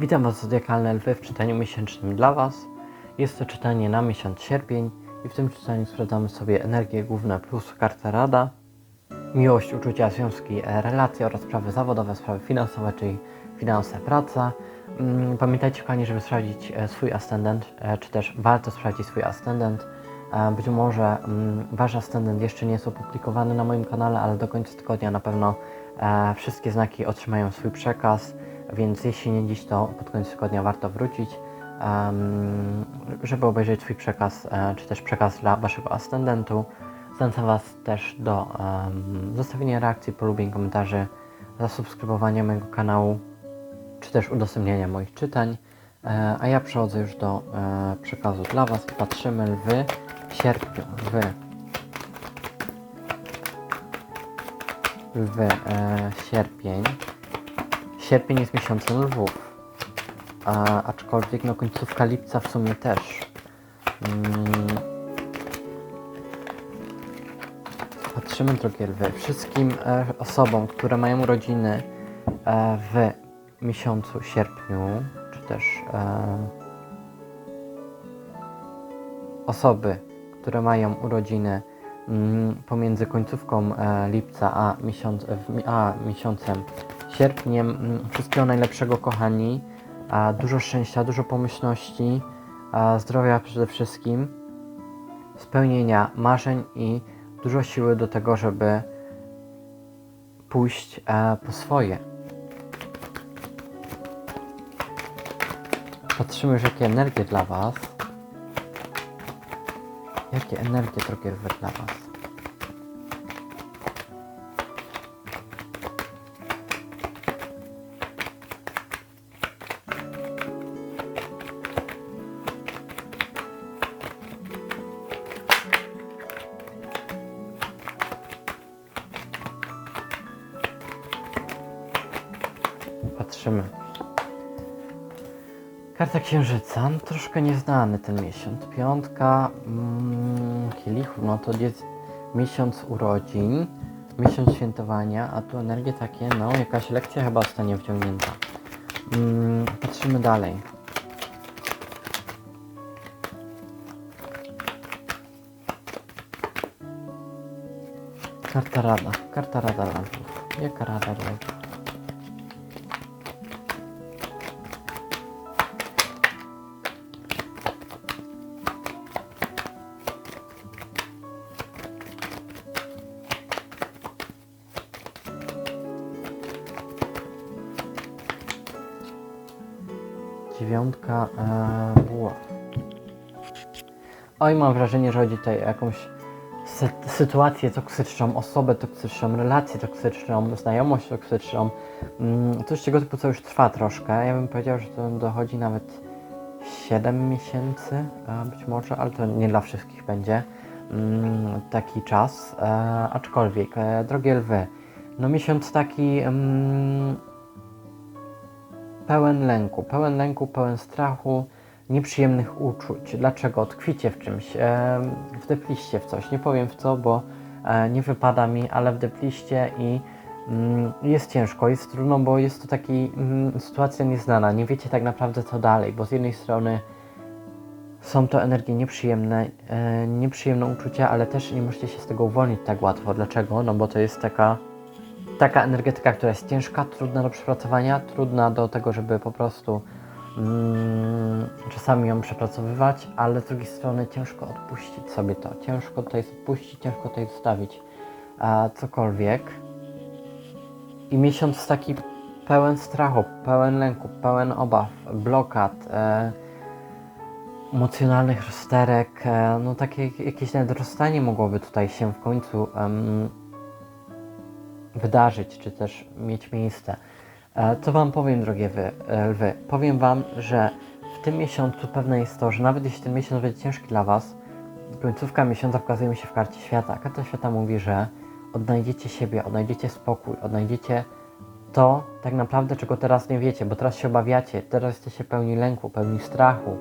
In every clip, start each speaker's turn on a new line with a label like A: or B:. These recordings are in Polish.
A: Witam Was Zodiakalne Lwy w czytaniu miesięcznym dla Was. Jest to czytanie na miesiąc sierpień i w tym czytaniu sprawdzamy sobie energie główne plus karta rada, miłość, uczucia, związki, e, relacje oraz sprawy zawodowe, sprawy finansowe, czyli finanse, praca. Mm, Pamiętajcie kochani, żeby sprawdzić e, swój ascendent, e, czy też warto sprawdzić swój ascendent. Być może mm, Wasz ascendent jeszcze nie jest opublikowany na moim kanale, ale do końca tygodnia na pewno wszystkie znaki otrzymają swój przekaz, więc jeśli nie dziś, to pod koniec tygodnia warto wrócić, żeby obejrzeć swój przekaz, e, czy też przekaz dla Waszego ascendentu. Zachęcam Was też do zostawienia reakcji, polubień, komentarzy, zasubskrybowania mojego kanału, czy też udostępniania moich czytań. E, A ja przechodzę już do e, przekazu dla Was patrzymy lwy w sierpniu. Lwy. Lwy, sierpień. Sierpień jest miesiącem lwów. A, aczkolwiek no końcówka lipca w sumie też. Mm. Patrzymy drogie lwy. Wszystkim e, osobom, które mają urodziny e, w miesiącu sierpniu, czy też e, osoby, które mają urodziny mm, pomiędzy końcówką e, lipca a, miesiąc, a miesiącem sierpniem. Mm, Wszystkiego najlepszego, kochani. Dużo szczęścia, dużo pomyślności, zdrowia przede wszystkim, spełnienia marzeń i dużo siły do tego, żeby pójść e, po swoje. Patrzymy już jakie energie dla Was. Jakie energie drogie dla Was. Karta Księżyca, no, troszkę nieznany ten miesiąc. Piątka mm, kielichów, no to jest miesiąc urodzin, miesiąc świętowania, a tu energie takie, no jakaś lekcja chyba zostanie wciągnięta. Mm, patrzymy dalej. Karta rada, karta rada lantów. Jaka rada dla Dziewiątka e, buław. Oj, mam wrażenie, że chodzi tutaj o jakąś sy sytuację toksyczną, osobę toksyczną, relację toksyczną, znajomość toksyczną. Mm, coś tego typu, co już trwa troszkę. Ja bym powiedział, że to dochodzi nawet 7 miesięcy, e, być może, ale to nie dla wszystkich będzie mm, taki czas. E, aczkolwiek, e, drogie lwy, no miesiąc taki mm, pełen lęku, pełen lęku, pełen strachu, nieprzyjemnych uczuć. Dlaczego? Tkwicie w czymś, e, wdepliście w coś. Nie powiem w co, bo e, nie wypada mi, ale wdepliście i mm, jest ciężko, jest trudno, bo jest to taki mm, sytuacja nieznana. Nie wiecie tak naprawdę co dalej, bo z jednej strony są to energie nieprzyjemne, e, nieprzyjemne uczucia, ale też nie możecie się z tego uwolnić tak łatwo. Dlaczego? No bo to jest taka taka energetyka, która jest ciężka, trudna do przepracowania, trudna do tego, żeby po prostu mm, czasami ją przepracowywać, ale z drugiej strony ciężko odpuścić sobie to. Ciężko to jest odpuścić, ciężko to jest zostawić a, cokolwiek. I miesiąc taki pełen strachu, pełen lęku, pełen obaw, blokad, e, emocjonalnych rozterek, e, no takie jakieś nawet mogłoby tutaj się w końcu wydarzyć, czy też mieć miejsce. E, Co Wam powiem, drogie wy, e, lwy? Powiem Wam, że w tym miesiącu pewne jest to, że nawet jeśli ten miesiąc będzie ciężki dla Was, końcówka miesiąca pokazuje mi się w karcie świata. Karta świata mówi, że odnajdziecie siebie, odnajdziecie spokój, odnajdziecie to tak naprawdę, czego teraz nie wiecie, bo teraz się obawiacie, teraz jesteście pełni lęku, pełni strachu,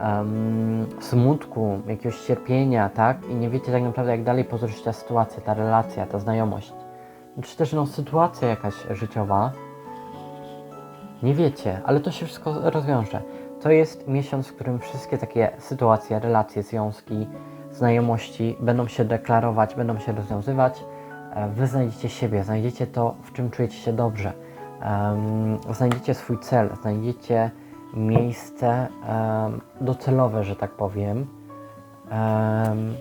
A: em, smutku, jakiegoś cierpienia, tak? I nie wiecie tak naprawdę, jak dalej potoczyć ta sytuacja, ta relacja, ta znajomość czy też no, sytuacja jakaś życiowa. Nie wiecie, ale to się wszystko rozwiąże. To jest miesiąc, w którym wszystkie takie sytuacje, relacje, związki, znajomości będą się deklarować, będą się rozwiązywać. E, Wy znajdziecie siebie, znajdziecie to, w czym czujecie się dobrze. Znajdziecie swój cel, znajdziecie miejsce docelowe, że tak powiem. Em,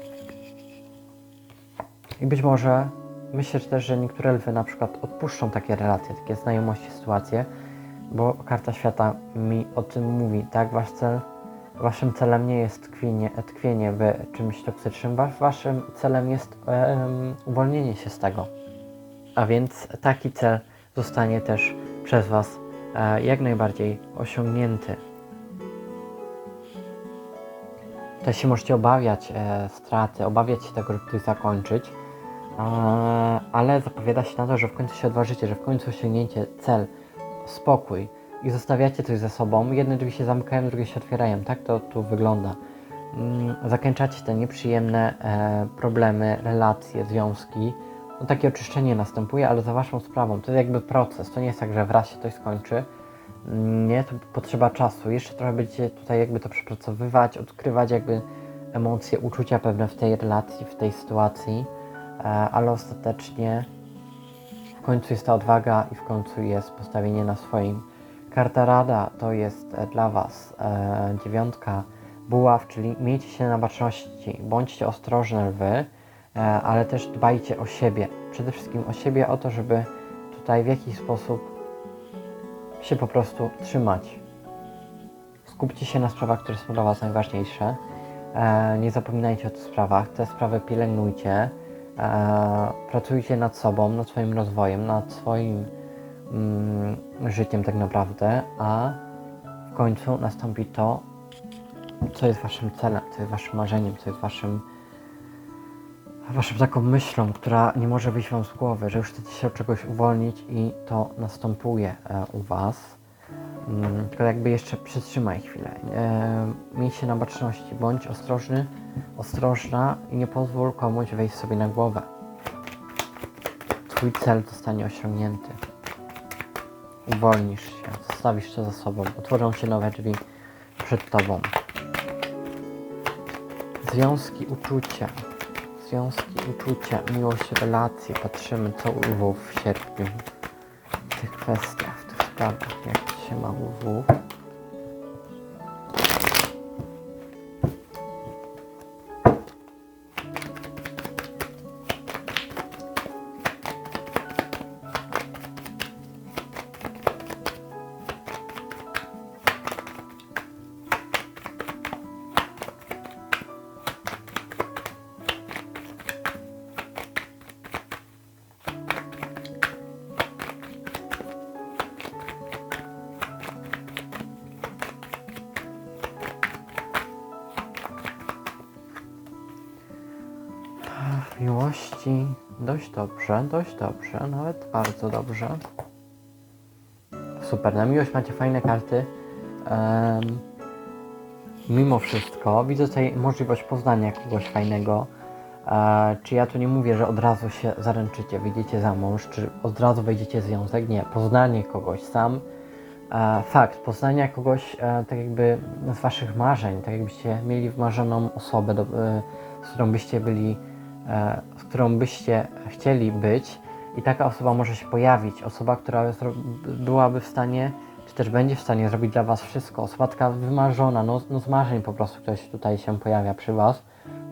A: I być może myślę też, że niektóre lwy na przykład odpuszczą takie relacje, takie znajomości, sytuacje, bo karta świata mi o tym mówi, tak? Wasz cel, waszym celem nie jest tkwienie, tkwienie w czymś toksycznym, wa- waszym celem jest em, uwolnienie się z tego. A więc taki cel zostanie też przez was e, jak najbardziej osiągnięty. Też się możecie obawiać e, straty, obawiać się tego, żeby coś zakończyć, ale zapowiada się na to, że w końcu się odważycie, że w końcu osiągnięcie cel, spokój i zostawiacie coś ze sobą. Jedne drzwi się zamykają, drugie się otwierają. Tak to tu wygląda. Mm, zakończacie te nieprzyjemne e, problemy, relacje, związki. No, takie oczyszczenie następuje, ale za waszą sprawą. To jest jakby proces. To nie jest tak, że wraz się coś skończy. Mm, Nie, to potrzeba czasu. Jeszcze trochę będziecie tutaj jakby to przepracowywać, odkrywać jakby emocje, uczucia pewne w tej relacji, w tej sytuacji, ale ostatecznie w końcu jest ta odwaga i w końcu jest postawienie na swoim. Karta Rada to jest e, dla Was e, dziewiątka buław, czyli miejcie się na baczności, bądźcie ostrożne lwy, e, ale też dbajcie o siebie. Przede wszystkim o siebie, o to, żeby tutaj w jakiś sposób się po prostu trzymać. Skupcie się na sprawach, które są dla Was najważniejsze. E, nie zapominajcie o tych sprawach. Te sprawy pielęgnujcie. E, pracujcie nad sobą, nad swoim rozwojem, nad swoim mm, życiem tak naprawdę, a w końcu nastąpi to, co jest Waszym celem, co jest Waszym marzeniem, co jest Waszym Waszą taką myślą, która nie może wyjść Wam z głowy, że już chcecie się od czegoś uwolnić i to następuje e, u Was. Mm, tylko jakby jeszcze przytrzymaj chwilę. E, miej się na baczności, bądź ostrożny, ostrożna i nie pozwól komuś wejść sobie na głowę. Twój cel zostanie osiągnięty. Uwolnisz się, zostawisz to za sobą, otworzą się nowe drzwi przed Tobą. Związki, uczucia związki, uczucia, miłość, relacje. Patrzymy, co lwów w sierpniu. W tych kwestiach, w tych sprawach, jak ရှင်ပါဘူး W miłości dość dobrze, dość dobrze, nawet bardzo dobrze. Super, na miłość macie fajne karty. Em, mimo wszystko widzę tutaj możliwość poznania kogoś fajnego. E, czy ja tu nie mówię, że od razu się zaręczycie, wyjdziecie za mąż, czy od razu wejdziecie w związek? Nie, poznanie kogoś sam. E, fakt, poznania kogoś e, tak jakby z waszych marzeń, tak jakbyście mieli wmarzoną osobę, do, e, z którą byście byli, z którą byście chcieli być i taka osoba może się pojawić, osoba, która byłaby w stanie, czy też będzie w stanie zrobić dla was wszystko, osoba taka wymarzona, no, no z marzeń po prostu ktoś tutaj się pojawia przy was,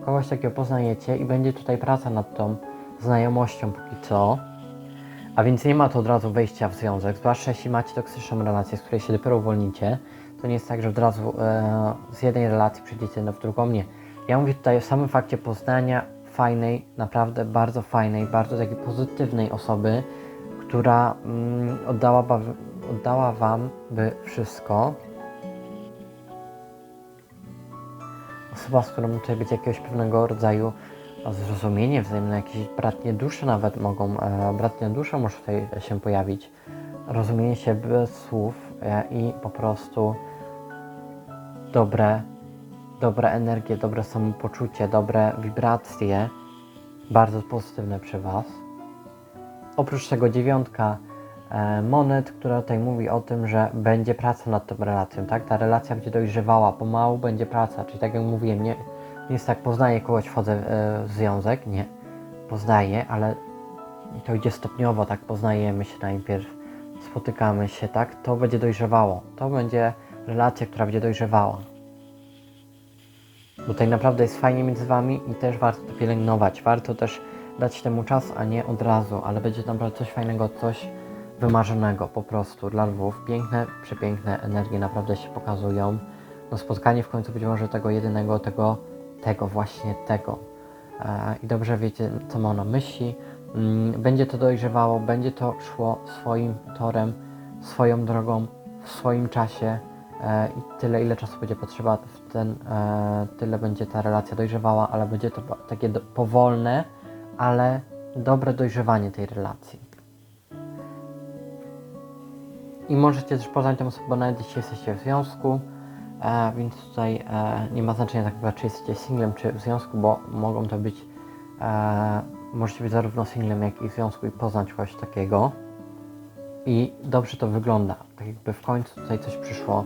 A: kogoś takiego poznajecie i będzie tutaj praca nad tą znajomością póki co. A więc nie ma to od razu wejścia w związek, zwłaszcza jeśli macie toksyczną relację, z której się dopiero uwolnicie. To nie jest tak, że od razu e, z jednej relacji przejdziecie w drugą. Nie. Ja mówię tutaj o samym fakcie poznania fajnej, naprawdę bardzo fajnej, bardzo takiej pozytywnej osoby, która mm, oddała, oddała Wam by wszystko. Osoba, z którą tutaj być jakiegoś pewnego rodzaju zrozumienie wzajemne, jakieś bratnie dusze nawet mogą, e, bratnia dusza może tutaj się pojawić. Rozumienie się bez słów e, i po prostu dobre, dobre energie, dobre samopoczucie, dobre wibracje, bardzo pozytywne przy Was. Oprócz tego dziewiątka e, monet, która tutaj mówi o tym, że będzie praca nad tą relacją, tak? Ta relacja będzie dojrzewała, pomału będzie praca, czyli tak jak mówiłem, nie, nie jest tak, poznaję kogoś, wchodzę e, w związek, nie, poznaję, ale to idzie stopniowo, tak, poznajemy się najpierw, spotykamy się, tak, to będzie dojrzewało, to będzie relacja, która będzie dojrzewała. Bo tutaj naprawdę jest fajnie między Wami i też warto to pielęgnować, warto też dać temu czas, a nie od razu, ale będzie to naprawdę coś fajnego, coś wymarzonego po prostu dla lwów. Piękne, przepiękne energie naprawdę się pokazują. No spotkanie w końcu być może tego jedynego, tego, tego właśnie tego. E, I dobrze wiecie, co ma ona myśli. Mm, Będzie to dojrzewało, będzie to szło swoim torem, swoją drogą, w swoim czasie i tyle, ile czasu będzie potrzeba, ten, e, tyle będzie ta relacja dojrzewała, ale będzie to takie powolne, ale dobre dojrzewanie tej relacji. I możecie też poznać tę osobę nawet jeśli jesteście w związku, e, więc tutaj e, nie ma znaczenia tak naprawdę, czy jesteście singlem, czy w związku, bo mogą to być, e, możecie być zarówno singlem, jak i w związku i poznać kogoś takiego. I dobrze to wygląda, tak jakby w końcu tutaj coś przyszło,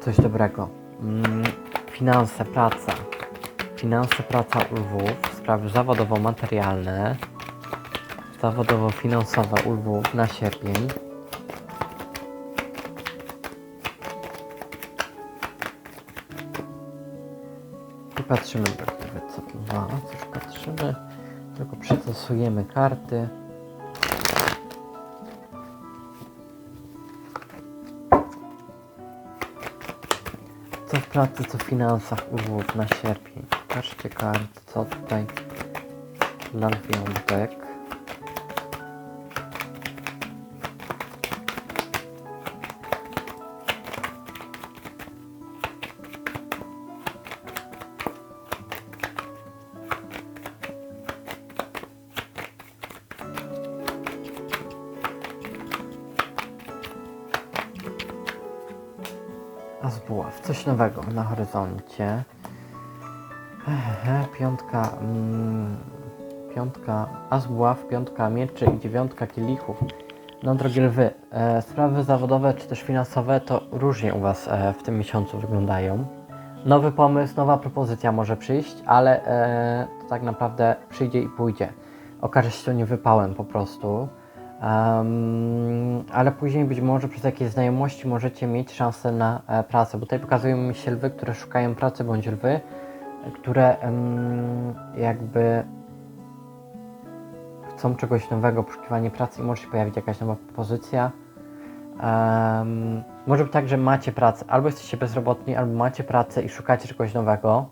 A: coś dobrego. Mm, finanse, praca. Finanse, praca u lwów, sprawy zawodowo-materialne, zawodowo-finansowe u lwów na sierpień. I patrzymy, co tu ma, coś patrzymy, tylko przetosujemy karty. Co w pracy, co w finansach u lwów na sierpień. Patrzcie karty, co tutaj dla z buław, coś nowego na horyzoncie. Piątka, mm, piątka as buław, piątka mieczy i dziewiątka kielichów. No drogie lwy, e, sprawy zawodowe czy też finansowe to różnie u Was e, w tym miesiącu wyglądają. Nowy pomysł, nowa propozycja może przyjść, ale e, to tak naprawdę przyjdzie i pójdzie. Okaże się to niewypałem po prostu. Em, ale później być może przez jakieś znajomości możecie mieć szansę na e, pracę. Bo tutaj pokazują mi się lwy, które szukają pracy, bądź lwy, które em, jakby chcą czegoś nowego, poszukiwanie pracy i może się pojawić jakaś nowa propozycja. Em, może być tak, że macie pracę, albo jesteście bezrobotni, albo macie pracę i szukacie czegoś nowego.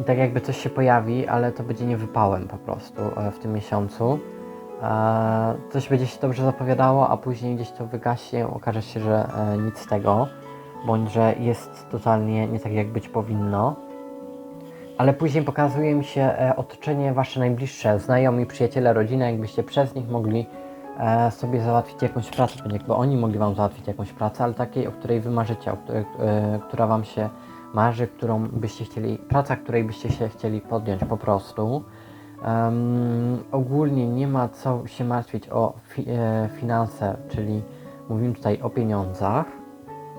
A: I tak jakby coś się pojawi, ale to będzie niewypałem po prostu e, w tym miesiącu. E, coś będzie się dobrze zapowiadało, a później gdzieś to wygaśnie, okaże się, że e, nic z tego, bądź że jest totalnie nie tak, jak być powinno. Ale później pokazuje mi się e, otoczenie wasze najbliższe, znajomi, przyjaciele, rodzina, jakbyście przez nich mogli sobie załatwić jakąś pracę, jakby oni mogli wam załatwić jakąś pracę, ale takiej, o której wy marzycie, której, która wam się marzy, którą byście chcieli, praca, której byście się chcieli podjąć po prostu. Em, ogólnie nie ma co się martwić o fi, e, finanse, czyli mówimy tutaj o pieniądzach.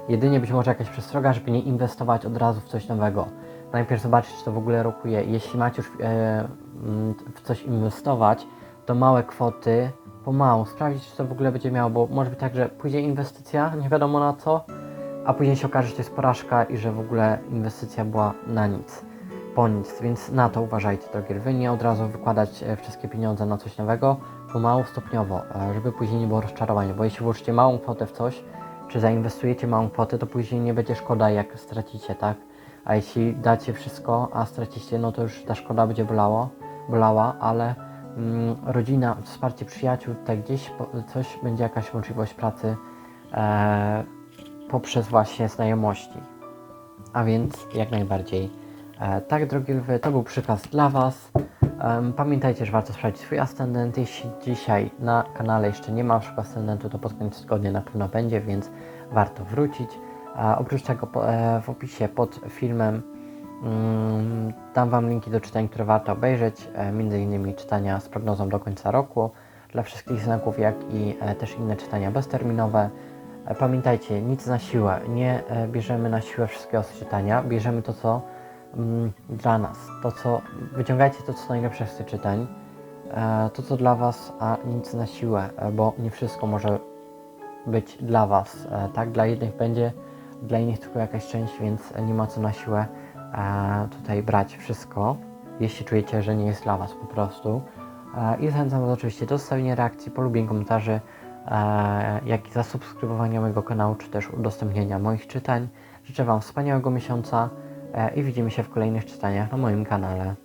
A: Jedynie być może jakaś przestroga, żeby nie inwestować od razu w coś nowego. Najpierw zobaczyć, czy to w ogóle rokuje. Jeśli macie już e, w coś inwestować, to małe kwoty, pomału, sprawdzić, czy to w ogóle będzie miało, bo może być tak, że pójdzie inwestycja, nie wiadomo na co, a później się okaże, że to jest porażka i że w ogóle inwestycja była na nic po nic, więc na to uważajcie, drogie lwy, nie od razu wykładać e, wszystkie pieniądze na coś nowego, pomału, stopniowo, e, żeby później nie było rozczarowania, bo jeśli włożycie małą kwotę w coś, czy zainwestujecie małą kwotę, to później nie będzie szkoda, jak stracicie, tak? A jeśli dacie wszystko, a stracicie, no to już ta szkoda będzie bolało, bolała, ale mm, rodzina, wsparcie przyjaciół, tutaj gdzieś po, coś będzie jakaś możliwość pracy e, poprzez właśnie znajomości. A więc jak najbardziej tak, drogie lwy, to był przykaz dla Was. Pamiętajcie, że warto sprawdzić swój ascendent. Jeśli dzisiaj na kanale jeszcze nie ma waszego ascendentu, to pod koniec tygodnia na pewno będzie, więc warto wrócić. A oprócz tego e, w opisie pod filmem mm, dam Wam linki do czytań, które warto obejrzeć, e, między innymi czytania z prognozą do końca roku dla wszystkich znaków, jak i e, też inne czytania bezterminowe. E, Pamiętajcie, nic na siłę. Nie e, bierzemy na siłę wszystkiego z czytania. Bierzemy to, co mm, dla nas. To, co wyciągajcie to, co najlepsze z tych czytań. E, to, co dla Was, a nic na siłę, e, bo nie wszystko może być dla Was. E, tak, dla jednych będzie, dla innych tylko jakaś część, więc nie ma co na siłę tutaj brać wszystko, jeśli czujecie, że nie jest dla Was po prostu. I zachęcam Was oczywiście do zostawienia reakcji, polubień, komentarzy, jak i zasubskrybowania mojego kanału, czy też udostępnienia moich czytań. Życzę Wam wspaniałego miesiąca i widzimy się w kolejnych czytaniach na moim kanale.